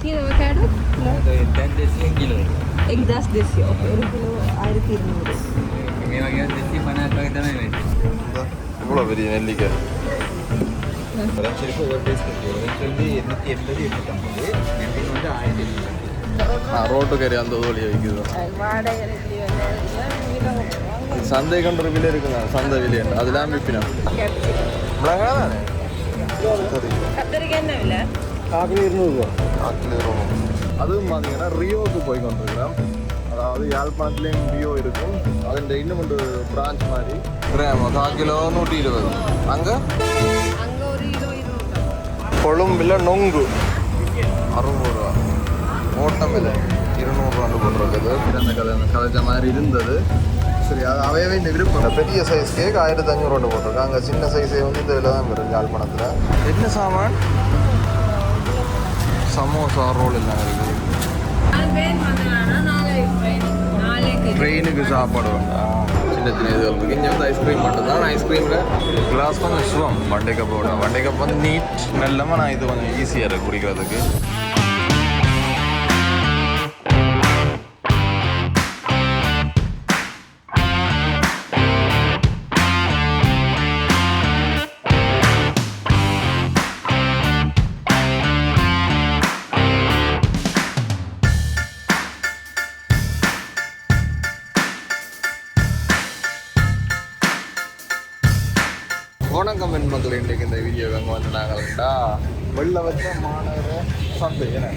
கீரை அவகேடோ எக்ஸாஸ் தேசியோ ஓகே ஒரு கிலோ ஆயிரத்தி இருநூறு இவ்வளோ பெரிய நெல்லிக்காய் லட்சம் ஒரு டேஸ் வந்து எண்ணூற்றி எண்பது எண்ணூற்றி ஐம்பது நெல்லிக்கு வந்து ஆயிரத்தி எண்ணூறு ரோட்டு கறி அந்த தோழியை விற்குது சந்தை கண்ட விலை இருக்குங்க சந்தை விலை அதெல்லாம் விற்பினா மிளகா தானே இருநூறுவா இருநூறு அதுவும் பார்த்தீங்கன்னா ரியோவுக்கு போய் கொண்டிருக்கிறோம் அதாவது யாழ்ப்பாணத்துலேயும் ரியோ இருக்கும். அதில் இன்னும் ஒரு பிரான்ச் மாதிரி. கிராமம் கால் கிலோ நூற்றி இருபது. அங்கே? கொழும்பில் நொங்கு. அறுநூறு ரூபா. ஓட்டம் இல்லை இருநூறுவான்னு போட்டிருக்குது. பிறந்த கதை கதைச்ச மாதிரி இருந்தது. சரி அது அவையவே இந்த விருப்பம். பெரிய சைஸ் கேக் ஆயிரத்தி அஞ்சூறுவான்னு போட்டிருக்கு அங்கே சின்ன சைஸே வந்து இந்த விலை தான் வரும் யாழ்ப்பாணத்தில். என்ன சாமான்? சமோசா ரோல் எல்லாம் இருக்குது ட்ரெயினுக்கு சாப்பாடு உண்டா சின்ன சின்ன இது இருக்குது இங்கே வந்து ஐஸ்கிரீம் மட்டும் தான். ஐஸ்கிரீமில் கிளாஸ் கொஞ்சம் சுவம் வண்டை கப் வண்டை கப் வந்து நீட் மெல்லமாக நான் இது கொஞ்சம் ஈஸியாக இருக்குது குடிக்கிறதுக்கு. வெளில வச்ச மாநகர சந்தை என்ன?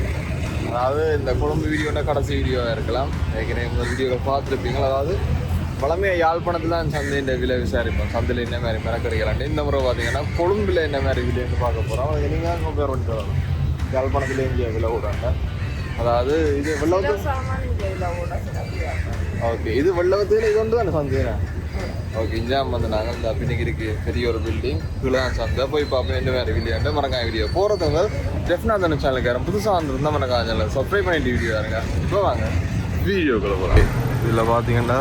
அதாவது இந்த குழம்பு வீடியோட கடைசி வீடியோவாக இருக்கலாம். ஏற்கனவே இந்த வீடியோவை பார்த்துருப்பீங்க அதாவது பழமையாக யாழ்ப்பாணத்தில் தான் சந்தையின் விலை விசாரிப்போம். சந்தையில் என்ன மாதிரி மிளக்கறிகளாண்டு இந்த முறை பார்த்தீங்கன்னா கொழும்பில் என்ன மாதிரி விலைன்னு பார்க்க போகிறோம் அது நீங்கள் கம்பேர் பண்ணிட்டு வரணும். யாழ்ப்பாணத்தில் இங்கே விலை விடுறாங்க அதாவது இது வெள்ளவத்து ஓகே இது வெள்ளவத்தில் இது ஒன்று தானே சந்தைனா ஓகே இஞ்சாம் வந்து நாங்கள் இந்த பின்னிக்கு இருக்கு பெரிய ஒரு பில்டிங் கீழே சந்தை போய் பார்ப்போம் என்ன வேறு வீடியோ மறக்காம வீடியோ போகிறவங்க டெஃபினாக தானே சேனலுக்காரன் புதுசாக வந்துருந்தா மறக்காம சேனல் சப்ஸ்கிரைப் பண்ணிட்டு வீடியோ இருங்க இப்போ வாங்க. வீடியோக்குள்ள போகிறோம் இதில் பார்த்தீங்கன்னா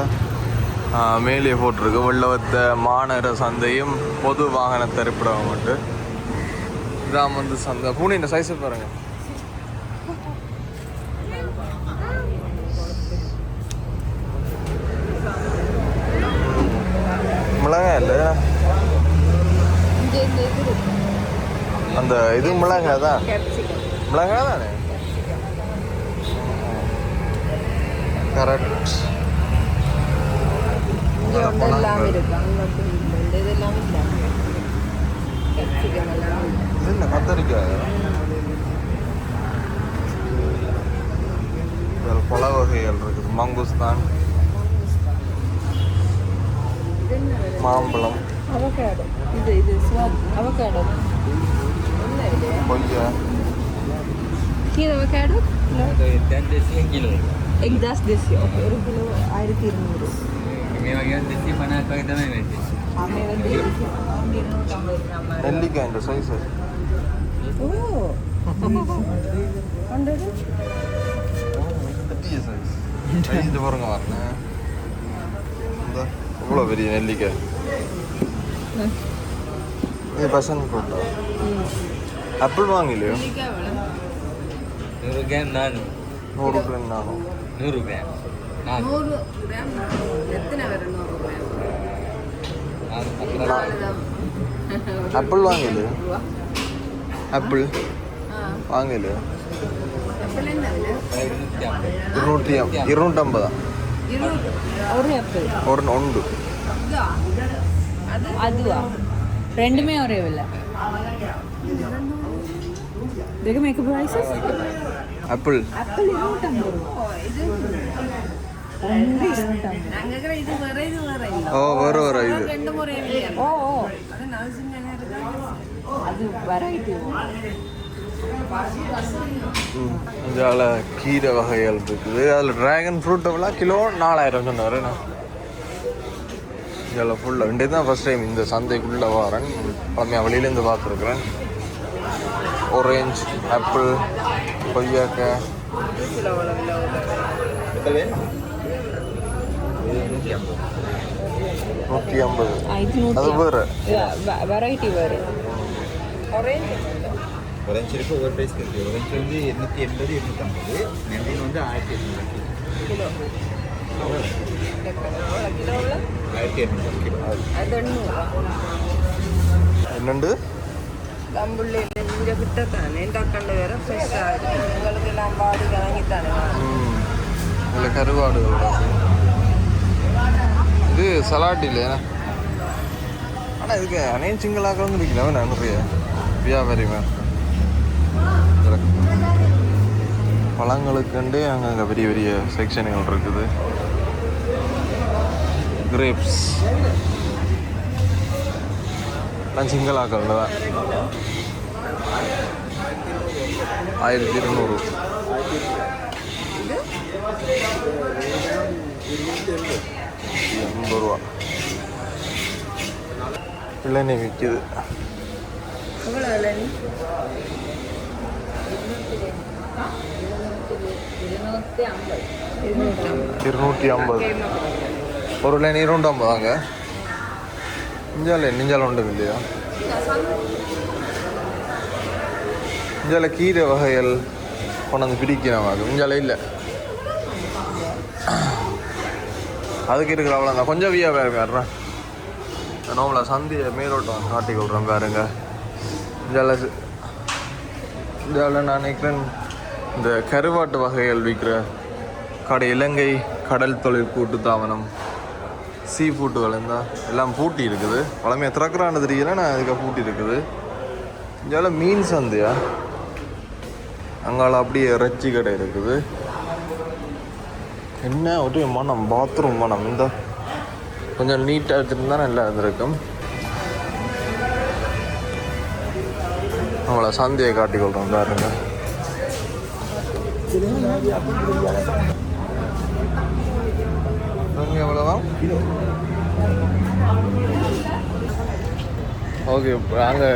மேலே போட்டிருக்கு வெள்ளவத்த மாநகர சந்தையும் பொது வாகன திரைப்படம் மட்டும் இதான் வந்து சந்தை. பூனை இந்த சைஸை பாருங்க. மிளகாய் இல்லை இங்கே இந்த இது இருக்கு அந்த இது மிளகாய் தான் கேப்சிகம் மிளகாய் தானே கரெக்ட் இங்கே ஒன்று எல்லாம் இருக்கு அங்கே அப்படி இல்லை இந்த இதெல்லாம் இல்லை கேப்சிகம் எல்லாம் இல்லை இது என்ன கத்தரிக்காய் இதில் பல வகைகள் இருக்குது மங்குஸ்தான் இது என்ன விலை மாம்பழம் அவகேடோ இது இது ஸ்வாப் அவகேடோ என்ன இவ்வளோ பெரிய நெல்லிக்காய் நீ பசங்க போட்டா? ஆப்பிள் வாங்கலையோ? நூறு கிராம் நானும் நூறு கிராம் நானும் நூறு கிராம் நூறு கிராம் எத்தனை வர நூறு கிராம் ஆப்பிள் வாங்கலையோ? ஆப்பிள் வாங்கலையோ? இருநூற்றி இருநூற்றம்பதா ஒரு ஆப்பிள் ஒரு உண்டு. அதுவா? ரெண்டுமே ஒரே விலை. இதுக்கு மேக்கப் ப்ரைஸஸ் ஆப்பிள் ஆப்பிள் இருநூற்றம்பது ரூபா. இது வேற இது வேற ஓ வர வர இது. ஓ ஓ. அது வெரைட்டி இதால் கீரை வகைகள் இருக்குது. அதில் ட்ராகன் ஃப்ரூட் எவ்வளோ கிலோ நாலாயிரம் சொன்னார். இதில் ஃபுல்லாக இன்றைக்கு தான் ஃபஸ்ட் டைம் இந்த சந்தைக்குள்ளே வரேன். பழமையாக வெளியிலேருந்து பார்த்துருக்குறேன். ஒரேஞ்ச் ஆப்பிள் கொய்யாக்காய் நூற்றி ஐம்பது. அது வேறு. வெரைட்டி வேறு. உதஞ்சி இருக்கு. ஒவ்வொரு ப்ரைஸ் இருக்குது உதஞ்சி வந்து எண்ணூற்றி எண்பது எண்ணூற்றம்பது நெண்டின் வந்து ஆயிரத்தி எட்நூறு கிலோ. ஆயிரத்தி எட்நூறு கிலோ. என்னண்டு? கம்புள்ளி இங்கே கிட்ட தானே தக்கண்டு வேற ஃப்ரெஷ்ஷாக இருக்குது உங்களுக்கு எல்லாம் பாடி கலங்கி தானே இதில் கருவாடு இது சலாட் இல்லையா ஆனால் இதுக்கு அனைத்து சிங்களாக்களும் இருக்கல நிறைய. வியாபாரி மேம் பழங்களுக்குண்டே அங்கங்கே பெரிய பெரிய செக்ஷனுகள் இருக்குது. கிரேப்ஸ் நான் சிங்களாக்கள் தான். ஆயிரத்தி இருநூறு. எண்பது ரூபா. இளநீ விற்கிது எவ்வளோ இருநூற்றி ஐம்பது. ஒரு லைன் இருநூற்றம்பதாங்க இஞ்சால நெஞ்சால் உண்டு இல்லையா? இஞ்சால கீரை வகைகள் கொண்டாந்து பிடிக்கிறவாங்க. இஞ்சால இல்லை. அதுக்கு இருக்கிற அவ்வளோதான் கொஞ்சம் வியா வேறு வேறுறேன் நோம்பல சந்தியை மேலோட்டம் காட்டி கொள்கிறேன் பாருங்க. இஞ்சால இந்தியாவில் நான் நினைக்கிறேன் இந்த கருவாட்டு வகைகள் விற்கிற கடை இலங்கை கடல் தொழில் கூட்டு தாவனம் சீ ஃபுட்டுகள் இருந்தால் எல்லாம் பூட்டி இருக்குது. பழமையாக திறக்கிறான்னு தெரியல நான் அதுக்கு பூட்டி இருக்குது. இங்கே மீன் சந்தையா? அங்கால அப்படியே இறைச்சி கடை இருக்குது. என்ன ஒரு மனம் பாத்ரூம் மனம். இந்த கொஞ்சம் நீட்டாக வச்சுருந்தா நல்லா இருந்திருக்கும். அவங்கள சந்தையை காட்டிக்கொள்கிறோம் பாருங்க. எவ்வளோவா? ஓகே அங்கே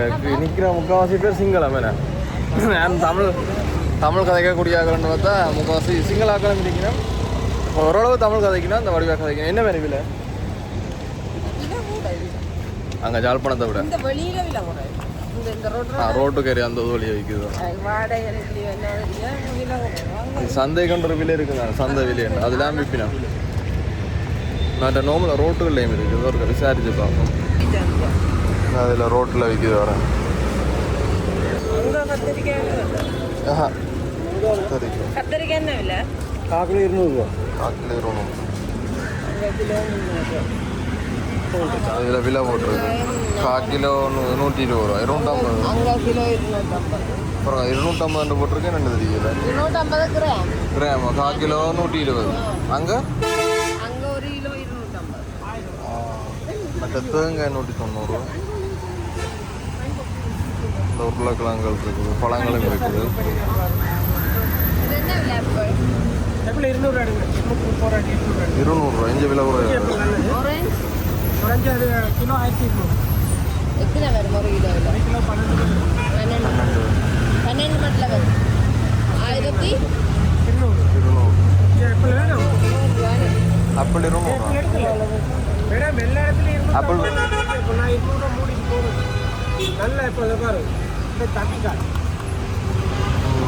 நிற்கிற முக்கால்வாசி பேர் சிங்களம் என்ன நான் தமிழ் தமிழ் கதைக்கக்கூடிய ஆகலன்னு பார்த்தா முக்கால்வாசி சிங்கள ஆக்களும் நிற்கிறேன் ஓரளவு தமிழ் கதைக்கணும் அந்த வடிவாக கதைக்கணும். என்ன கூட இது. அங்கே ஜாழ்ப்பாணத்தை விட. ரோட்டு கறி அந்த வழியை கூட சந்தை கொண்ட விலை இருக்குங்க சந்தை விலை அதெல்லாம் விற்பினா மற்ற நோம்பில் ரோட்டுகள்லையும் இருக்குது ஒரு விசாரிச்சு பார்ப்போம் அதில் ரோட்டில் விற்கிது விலை? ஆஹா கத்திரிக்காய் என்ன விலை காக்கில் இருநூறுவா காக்கில் இருபது அதில் விலை போட்டிருக்கு. கால் கிலோ நூற்றி இருபது ரூபா இருநூற்றம்பது அப்புறம் இருநூற்றம்பது போட்டிருக்கேன் ரெண்டு தெரியல கிராம். கால் கிலோ நூற்றி இருபது. அங்கே? அங்கே ஒரு கிலோ இருநூற்றம்பது மற்ற தேங்காய் நூற்றி தொண்ணூறு இந்த உருளைக்கிழங்குகள் இருக்குது பழங்களும் இருக்குது. இது என்ன விலை இப்போ எப்படி இருநூறு அடிங்க முப்பது போராட்டி இருநூறு அடி இருநூறுவா இங்கே விலை கூட ஆரஞ்சு குறைஞ்ச அது கிலோ ஆயிரத்தி இருநூறு எத்தனை வரும் ஒரு கிலோ விலை கிலோ பன்னெண்டு பன்னெண்டு பன்னெண்டு மட்டும் வரும் ஆயிரத்தி இருநூறு இருநூறு எப்படி வேணும் ஆப்பிள் இருநூறுவா மேடம் எல்லா இடத்துலையும் இருநூறு Apple. இப்போ நான் இருநூறு மூடிக்கு போகிறேன் நல்ல இப்போ இதை பாரு இந்த தப்பிக்காய்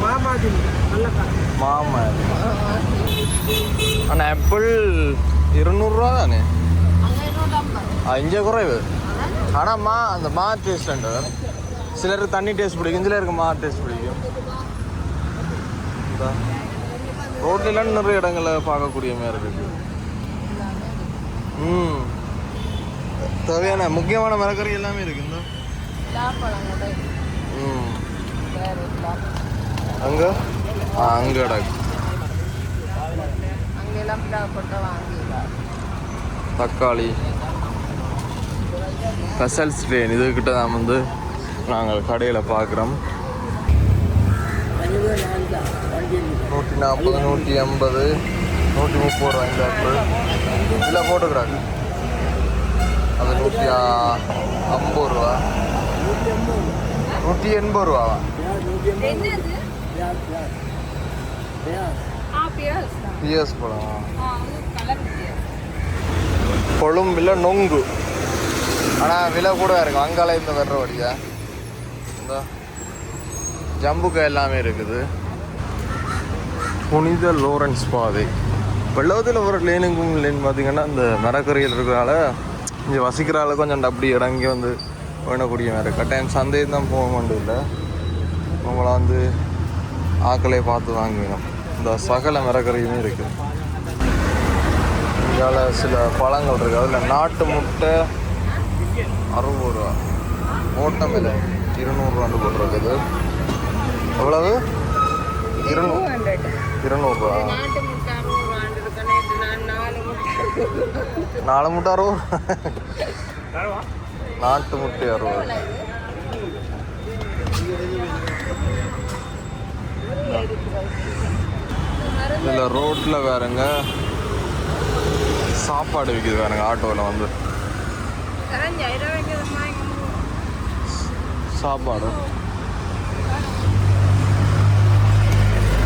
மாமாதி நல்ல காய் மாமா ஆனால் ஆப்பிள் இருநூறுவா தானே இங்கே குறைவு. ஆனால் மா அந்த மா டேஸ்ட் சிலருக்கு தண்ணி டேஸ்ட் பிடிக்கும் சிலருக்கு மா டேஸ்ட் பிடிக்கும். ரோட்லாம் நிறைய இடங்களில் பார்க்கக்கூடிய மாதிரி இருக்கு. ம். தேவையான முக்கியமான மரக்கறி எல்லாமே இருக்கு இந்த. பலாப்பழம் கூட ம். அங்கே? ஆ அங்கே இடம் தக்காளி. ஸ்பெஷல் ஸ்ட்ரெயின் இதுக்கிட்ட தான் வந்து நாங்கள் கடையில் பார்க்குறோம் நூற்றி நாற்பது நூற்றி ஐம்பது நூற்றி முப்பது ரூபா இந்த ஆப்பிள். இதில் போட்டுக்கிறாங்க அது நூற்றி ஐம்பது ரூபா. நூற்றி எண்பது ரூபாவா பிஎஸ் கலர் கொழும்பில் நொங்கு. ஆனால் விலை கூட இருக்கும். அங்கால இந்த வர்ற வழியா. இந்த ஜம்புக்கா எல்லாமே இருக்குது. புனித லோரன்ஸ் பாதை. வெள்ளவத்தில் ஒரு லேனுக்கும் லேன் பார்த்தீங்கன்னா இந்த மரக்கரையில் இருக்கிறனால இங்கே வசிக்கிற அளவுக்கு கொஞ்சம் அப்படி இறங்கி வந்து வேணக்கூடிய மாதிரி கட்டாயம் சந்தேகம் தான் போக மாட்டோம் இல்லை உங்களை வந்து ஆக்களை பார்த்து வாங்குவேன் இந்த சகல மரக்கரையுமே இருக்குது இதால் சில பழங்கள் இருக்குது அதில் நாட்டு முட்டை அறுபது ரூபா. ஓட்டம் இல்லை இருநூறுவாண்டு போட்டிருக்குது. எவ்வளவு? இருநூறு இருநூறுவா நாலு முட்டை. அறுபது நாட்டு முட்டை அறுபது இதில் ரோட்டில் வேறுங்க சாப்பாடு விற்கிது வேறுங்க ஆட்டோவில் வந்து. சாப்பாடு.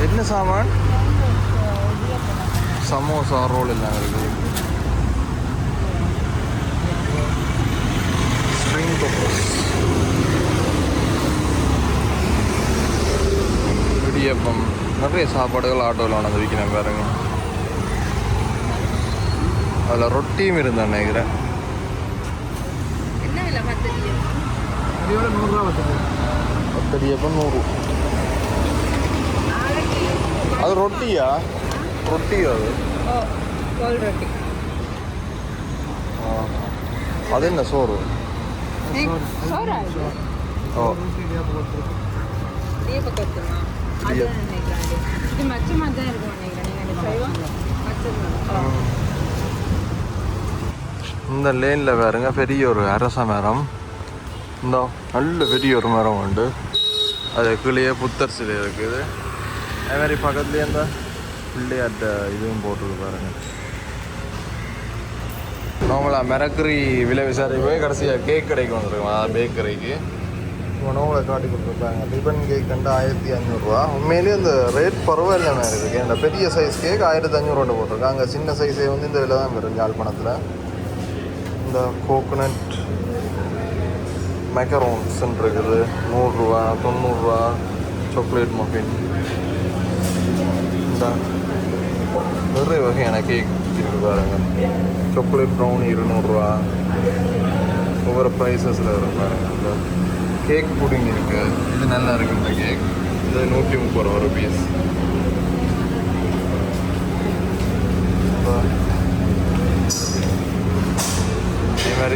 என்ன சாமான்? சமோசா ரோல் எல்லாம் இருக்குது ஸ்ப்ரிங் கொப்பஸ் இடியப்பம். நிறைய சாப்பாடுகள் ஆட்டோவில் வந்து விற்கிறேன் பாருங்க. அதில் ரொட்டியும் இருந்தேன் நினைக்கிறேன். இதோட நூறுரூவா வந்துருக்கு பத்தடியப்பம் நூறு நாளைக்கு அது ரொட்டியா? ரொட்டியா அது? ரொட்டி. அது என்ன சோறு? ஓ. இது மச்சமாக தான் இருக்கும் நினைக்கிறேன். நீங்கள் மச்சம் இந்த லேனில் வேறுங்க பெரிய ஒரு அரச மரம். இந்த நல்ல பெரிய ஒரு மரம் உண்டு. அது கீழே புத்தர் சிலை இருக்குது. அதே மாதிரி பக்கத்துலேயே இந்த பிள்ளையாட்ட இதுவும் போட்டுருக்கு பாருங்க. நார்மலாக மிரக்கரி விலை விசாரிக்க போய் கடைசியாக கேக் கடைக்கு வந்துருக்கோம். பேக்கரிக்கு உணவுகளை காட்டி கொடுத்துருக்காங்க. டிபன் கேக் வந்து ஆயிரத்தி அஞ்சூறுரூவா உண்மையிலேயே இந்த ரேட் பரவாயில்லாமல் இருக்குது இந்த பெரிய சைஸ் கேக் ஆயிரத்தி அஞ்சூறுவா போட்டிருக்காங்க. சின்ன சைஸே வந்து இந்த விலை தான் வரும் யாழ்ப்பாணத்தில் இந்த கோகோனட் மெக்கரோன்ஸ் இருக்குது நூறுரூவா தொண்ணூறுரூவா சாக்லேட் மஃபின் இந்த நிறைய வகையான கேக் இருக்கு பாருங்க. சாக்லேட் ப்ரௌன் இருநூறுரூவா ஒவ்வொரு ப்ரைஸஸில் பாருங்க. இந்த கேக் புடிங் இருக்கு. இது நல்லா இருக்கு இந்த கேக் இது நூற்றி முப்பது ரூபா ருபீஸ்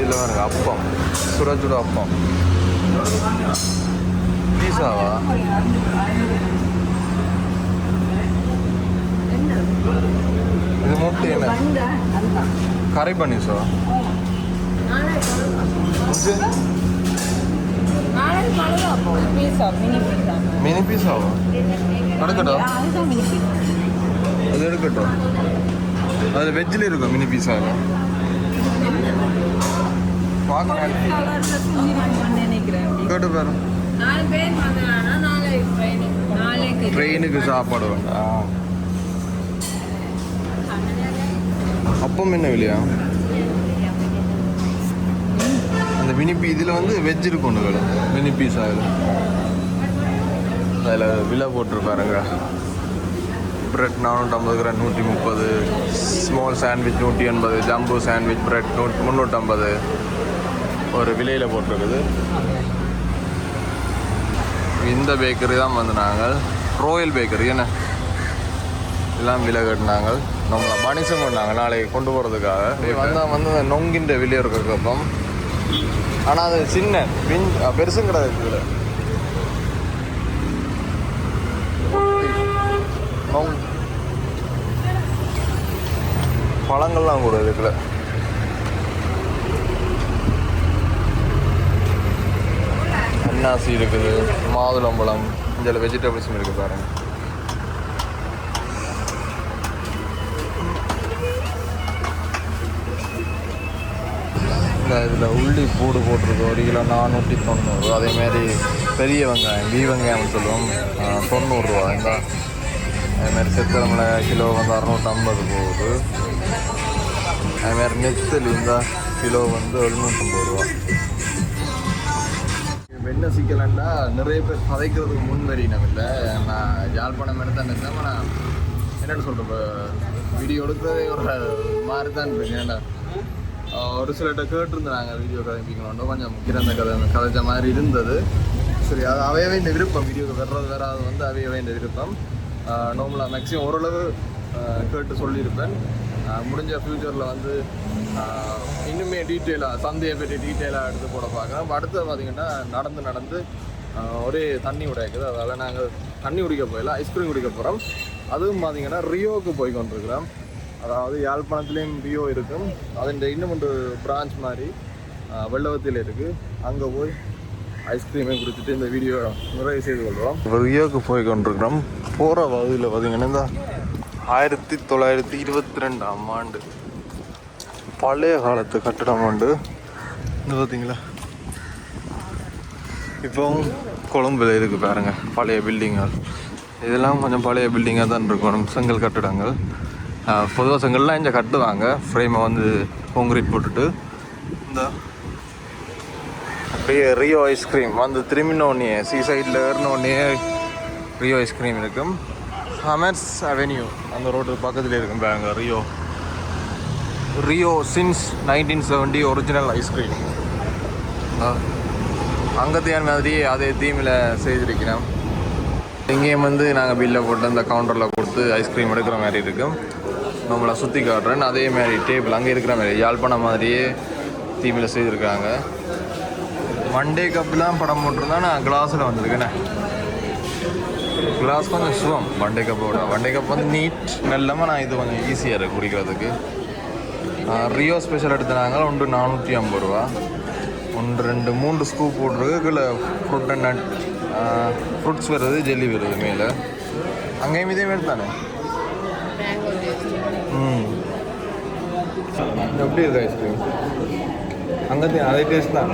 இதில் பாருங்க அப்பம் சுட சுட அப்பம். பீஸாவா? இது முட்டை என்ன? கரை பன்னீஸா இது? மினி பீஸாவா? எடுக்கட்டும் அது எடுக்கட்டும். அதில் வெஜ்ஜில் இருக்கும் மினி பீஸாவில் நினைக்கிறேன் கேட்டு பாரு. ட்ரெயினுக்கு சாப்பாடு வேண்டாம் அப்பம் என்ன விலையா? அந்த மினி பீ இதில் வந்து வெஜ் இருக்கும் மினி பீஸாவில் அதில் விலை போட்டிருப்பாருங்க பிரெட் நானூற்றம்பது கிராம் நூற்றி முப்பது. ஸ்மால் சாண்ட்விச் நூற்றி எண்பது. ஜம்போ சாண்ட்விச் பிரெட் நூற்றி முந்நூற்றம்பது. ஒரு விலையில் போட்டிருக்குது. இந்த பேக்கரி தான் வந்து நாங்கள். ரோயல் பேக்கரி என்ன? எல்லாம் விலை கட்டினாங்க நம்மளை மனுஷன் பண்ணாங்க நாளைக்கு கொண்டு போகிறதுக்காக வந்தால் வந்து அந்த நொங்கின்ற விலை இருக்கிறப்பம் ஆனால் அது சின்ன பின் பெருசும் கிடையாது இதில். நொங். பழங்கள்லாம் கூட இருக்குல்ல அன்னாசி இருக்குது மாதுளம்பழம் இதில் வெஜிடபிள்ஸும் இருக்குது பாருங்கள் இந்த இதில் உள்ளி பூடு போட்டிருக்கு ஒரு கிலோ நானூற்றி தொண்ணூறு. அதேமாரி பெரிய வெங்காயம் வீ வெங்காயம்னு சொல்லுவோம். தொண்ணூறுரூவா இந்த அதேமாரி செத்தரமில் கிலோ வந்து அறநூற்றம்பது போகுது. அதுமாரி நெத்தல் இந்த கிலோ வந்து எழுநூற்றம்பது ரூபா. என்ன சிக்கலண்டா நிறைய பேர் கதைக்கிறதுக்கு முன் வரினம் இல்லை. நான் யாழ்ப்பாணம் எடுத்தேன் நான் என்னென்னு சொல்கிறேன் இப்போ வீடியோ எடுக்கிறதே ஒரு மாதிரி தான் இருக்கு ஒரு சிலர்கிட்ட கேட்டிருந்தாங்க வீடியோ கதைப்பிக்கணும் கொஞ்சம் கிரந்த கதை கதைச்ச மாதிரி இருந்தது. சரி அது அவையவே இந்த விருப்பம். வீடியோக்கு வர்றது அது வந்து அவையவே இந்த விருப்பம். நார்மலாக மேக்ஸிமம் ஓரளவு கேட்டு சொல்லியிருப்பேன். முடிஞ்ச ஃப்யூச்சரில் வந்து இன்னுமே டீட்டெயிலாக சந்தையை பற்றி டீட்டெயிலாக எடுத்து போட பார்க்குறோம் அடுத்தது பார்த்தீங்கன்னா நடந்து நடந்து ஒரே தண்ணி உடைக்குது அதனால் நாங்கள் தண்ணி குடிக்க போயிடலாம் ஐஸ்கிரீம் குடிக்க போகிறோம் அதுவும் பார்த்தீங்கன்னா ரியோவுக்கு போய் கொண்டிருக்கிறோம் அதாவது யாழ்ப்பாணத்துலேயும் ரியோ இருக்கும். அது இன்னும் ஒன்று பிரான்ச் மாதிரி வெள்ளவத்தில் இருக்குது அங்கே போய் ஐஸ்கிரீமை குடிச்சிட்டு இந்த வீடியோ நிறைவு செய்து கொள்கிறோம் ரியோவுக்கு போய் கொண்டிருக்கிறோம் போகிற வகையில் பார்த்தீங்கன்னா இந்த ஆயிரத்தி தொள்ளாயிரத்தி இருபத்தி ரெண்டாம் ஆண்டு. பழைய காலத்து கட்டடம் ஆண்டு இது பார்த்தீங்களா இப்போவும் கொழும்புல இருக்குது பாருங்க பழைய பில்டிங்கள் இதெல்லாம் கொஞ்சம் பழைய பில்டிங்காக தான் இருக்கணும் செங்கல் கட்டிடங்கள். பொதுவாக செங்கல்லாம் இங்கே கட்டுவாங்க. ஃப்ரேமை வந்து கான்கிரீட் போட்டுட்டு. இந்த. அப்படியே ரியோ ஐஸ்கிரீம். வந்து திரும்பினோடனே சீ சைடில் ஏறினோடனே ரியோ ஐஸ்கிரீம் இருக்கும். ஹமர்ஸ் அவென்யூ அந்த ரோடு பக்கத்தில் இருக்கும் பாருங்க Rio Rio since nineteen seventy original ice cream அங்கத்தையான் மாதிரி அதே தீமில் செய்திருக்கிறோம் இங்கேயும் வந்து நாங்கள் பில்லை போட்டு அந்த கவுண்டரில் கொடுத்து ஐஸ்கிரீம் எடுக்கிற மாதிரி இருக்கும் நம்மளை சுற்றி காட்டுறேன். அதே மாதிரி டேபிள் அங்கே இருக்கிற மாதிரி யாழ்ப்பாணம் மாதிரியே தீமில் செய்திருக்காங்க. மண்டே கப்லாம் படம் போட்டிருந்தா நான் கிளாஸில் வந்திருக்கேனே. கிளாஸ் கொஞ்சம் சுகம். வண்டே கப்போட வண்டே கப் வந்து நீட் மெல்லமாக நான் இது கொஞ்சம் ஈஸியாக இருக்குது குடிக்கிறதுக்கு. ரியோ ஸ்பெஷல் எடுத்தாங்க ஒன்று நானூற்றி ஐம்பது ரூபா. ஒன்று ரெண்டு மூன்று ஸ்கூப் போட்டுருக்கு. கீழே ஃப்ரூட் அண்ட் நட் ஃப்ரூட்ஸ் வருது ஜெல்லி வருது மேலே. அங்கேயும் இதே மாதிரி தானே? ம். எப்படி இருக்கு ஐஸ்கிரீம் அங்கே அதே டேஸ்ட் தான்.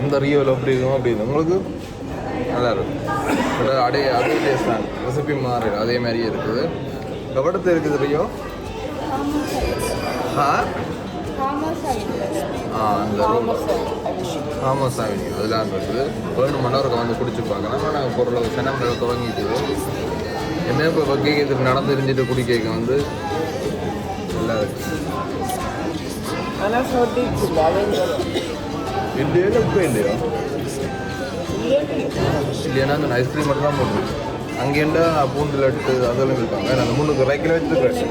அந்த ரியோவில் எப்படி இருக்கும் அப்படி இருக்கும். உங்களுக்கு? நல்லா இருக்கும் பட் அதே அதே டேஸ்ட் தான். ரெசிபி மாறி அதே மாதிரியே இருக்குது. எவ்வளோத்து இருக்குது ரியோ ஆ? ஆ அந்த ஆமாம் சாமி அதெல்லாம் இருக்குது. மணி நேரம் வந்து குடிச்சு பார்க்கலாம். ஆனால் நாங்கள் பொருளை செனம் தொடங்கிட்டு என்ன இப்போ வகை இது நடந்து இருந்துட்டு குடிக்க வந்து? நல்லா இருக்கு. ஆனால் இல்லையோ இப்போ இல்லையோ இல்லைன்னா அந்த ஐஸ்கிரீம் மட்டும் தான் போடணும் அங்கேண்டா பூண்டு லட்டு அதெல்லாம் இருக்காங்க நான் அந்த மூணு ரைக்கில் வச்சுருக்கேன்.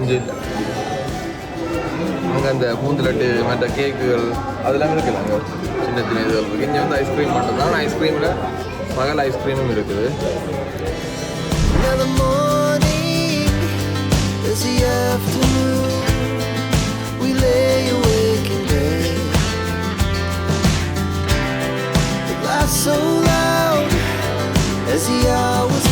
இங்கே அங்கே அந்த பூந்து லட்டு மற்ற கேக்குகள் அதெல்லாம் இருக்குது அங்கே சின்ன சின்ன இது இருக்குது இங்கே வந்து ஐஸ்கிரீம் மட்டும் தான் ஐஸ்கிரீமில் பகல் ஐஸ்கிரீமும் இருக்குது. We lay away so loud as he always